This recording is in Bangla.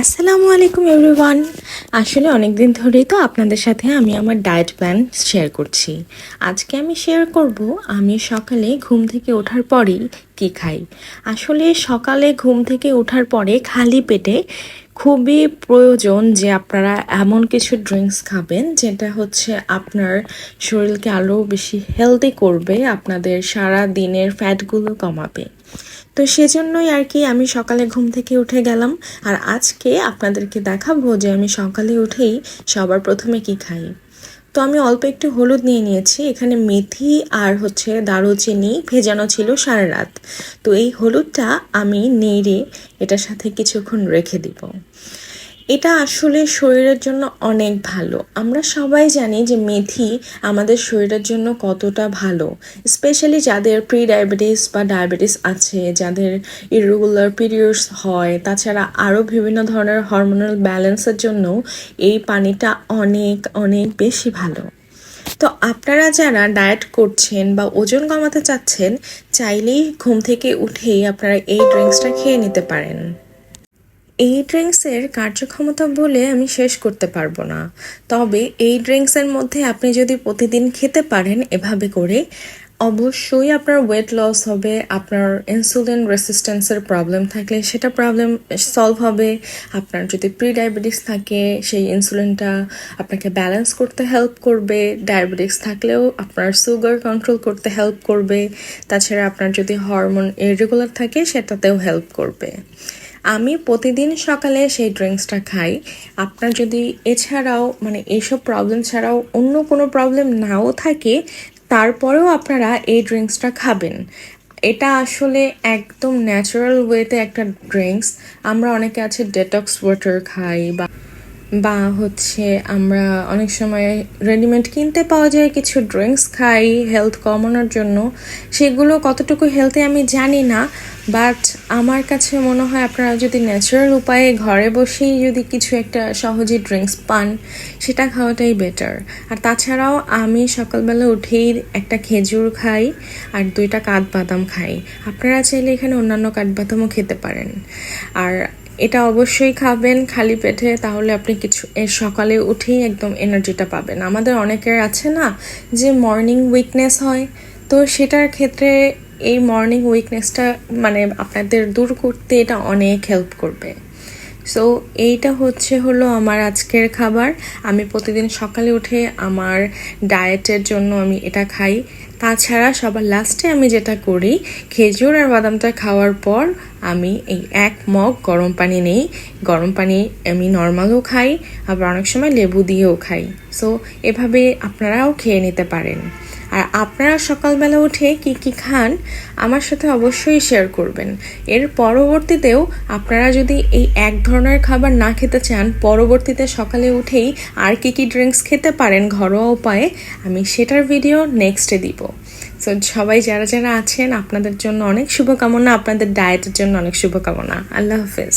আসসালামু আলাইকুম এভরিওয়ান আসলে অনেক দিন ধরেই তো আপনাদের সাথে আমি আমার ডায়েট প্ল্যান শেয়ার করছি। আজকে আমি শেয়ার করব, আমি সকালে ঘুম থেকে ওঠার পরেই কি খাই। আসলে সকালে ঘুম থেকে ওঠার পরে খালি পেটে খুবই প্রয়োজন যে আপনারা এমন কিছু ড্রিঙ্কস খাবেন, যেটা হচ্ছে আপনার শরীরকে আরও বেশি হেলদি করবে, আপনাদের সারা দিনের ফ্যাটগুলো কমাবে। তো সেজন্যই আর কি আমি সকালে ঘুম থেকে উঠে গেলাম। আর আজকে আপনাদেরকে দেখাবো যে আমি সকালে উঠেই সবার প্রথমে কি খাই। তো আমি অল্প একটু হলুদ নিয়ে নিয়েছি। এখানে মেথি আর হচ্ছে দারুচিনি ভেজানো ছিল সারা রাত। তো এই হলুদটা আমি নেড়ে এটার সাথে কিছুক্ষণ রেখে দিব। এটা আসলে শরীরের জন্য অনেক ভালো। আমরা সবাই জানি যে মেথি আমাদের শরীরের জন্য কতটা ভালো। স্পেশালি যাদের প্রি ডায়াবেটিস বা ডায়াবেটিস আছে, যাদের ইরেগুলার পিরিয়ডস হয়, তাছাড়া আরও বিভিন্ন ধরনের হরমোনাল ব্যালেন্সের জন্য এই পানিটা অনেক অনেক বেশি ভালো। তো আপনারা যারা ডায়েট করছেন বা ওজন কমাতে চাচ্ছেন, চাইলেই ঘুম থেকে উঠেই আপনারা এই ড্রিঙ্কসটা খেয়ে নিতে পারেন। এই ড্রিঙ্কসের কার্যক্ষমতা বলে আমি শেষ করতে পারব না। তবে এই ড্রিঙ্কসের মধ্যে আপনি যদি প্রতিদিন খেতে পারেন এভাবে করে, অবশ্যই আপনার ওয়েট লস হবে, আপনার ইনসুলিন রেসিস্ট্যান্সের প্রবলেম থাকলে সেটা প্রবলেম সলভ হবে, আপনার যদি প্রি ডায়াবেটিস থাকে সেই ইনসুলিনটা আপনাকে ব্যালেন্স করতে হেল্প করবে ডায়াবেটিস থাকলেও আপনার সুগার কন্ট্রোল করতে হেল্প করবে, তাছাড়া আপনার যদি হরমোন ইরেগুলার থাকে সেটাতেও হেল্প করবে। আমি প্রতিদিন সকালে সেই ড্রিঙ্কসটা খাই। আপনার যদি এছাড়াও মানে এইসব প্রবলেম ছাড়াও অন্য কোনো প্রবলেম নাও থাকে, তারপরেও আপনারা এই ড্রিঙ্কসটা খাবেন। এটা আসলে একদম ন্যাচারাল ওয়েতে একটা ড্রিঙ্কস। আমরা অনেকে আছে ডেটক্স ওয়াটার খাই বা বা হচ্ছে আমরা অনেক সময় রেডিমেড কিনতে পাওয়া যায় কিছু ড্রিঙ্কস খাই হেলথ কমানোর জন্য। সেগুলো কতটুকু হেলথে আমি জানি না বাট আমার কাছে মনে হয় আপনারা যদি ন্যাচারাল উপায়ে ঘরে বসেই যদি কিছু একটা সহজে ড্রিঙ্কস পান, সেটা খাওয়াটাই বেটার আর তাছাড়াও আমি সকালবেলা উঠেই একটা খেজুর খাই আর দুইটা কাঠবাদাম খাই। আপনারা চাইলে এখানে অন্যান্য কাঠবাদামও খেতে পারেন। আর এটা অবশ্যই খাবেন খালি পেটে, তাহলে আপনি কিছু সকালে উঠেই একদম এনার্জিটা পাবেন। আমাদের অনেকের আছে না, যে মর্নিং উইকনেস হয়, তো সেটার ক্ষেত্রে এই মর্নিং উইকনেসটা মানে আপনাদের দূর করতে এটা অনেক হেল্প করবে। সো এইটা হচ্ছে হলো আমার আজকের খাবার। আমি প্রতিদিন সকালে উঠে আমার ডায়েটের জন্য আমি এটা খাই। তাছাড়া সবার লাস্টে আমি যেটা করি, খেজুর আর বাদামটা খাওয়ার পর আমি এই এক মগ গরম পানি নেই। গরম পানি আমি নর্মালও খাই, আবার অনেক সময় লেবু দিয়েও খাই। সো এভাবে আপনারাও খেয়ে নিতে পারেন। আর আপনারা সকালবেলা উঠে কি কি খান, আমার সাথে অবশ্যই শেয়ার করবেন। এর পরবর্তীতেও আপনারা যদি এই এক ধরনের খাবার না খেতে চান, পরবর্তীতে সকালে উঠেই আর কি কি ড্রিঙ্কস খেতে পারেন ঘরোয়া উপায়ে, আমি সেটার ভিডিও নেক্সটে দিব। সো সবাই যারা যারা আছেন, আপনাদের জন্য অনেক শুভকামনা, আপনাদের ডায়েটের জন্য অনেক শুভকামনা। আল্লাহ হাফেজ।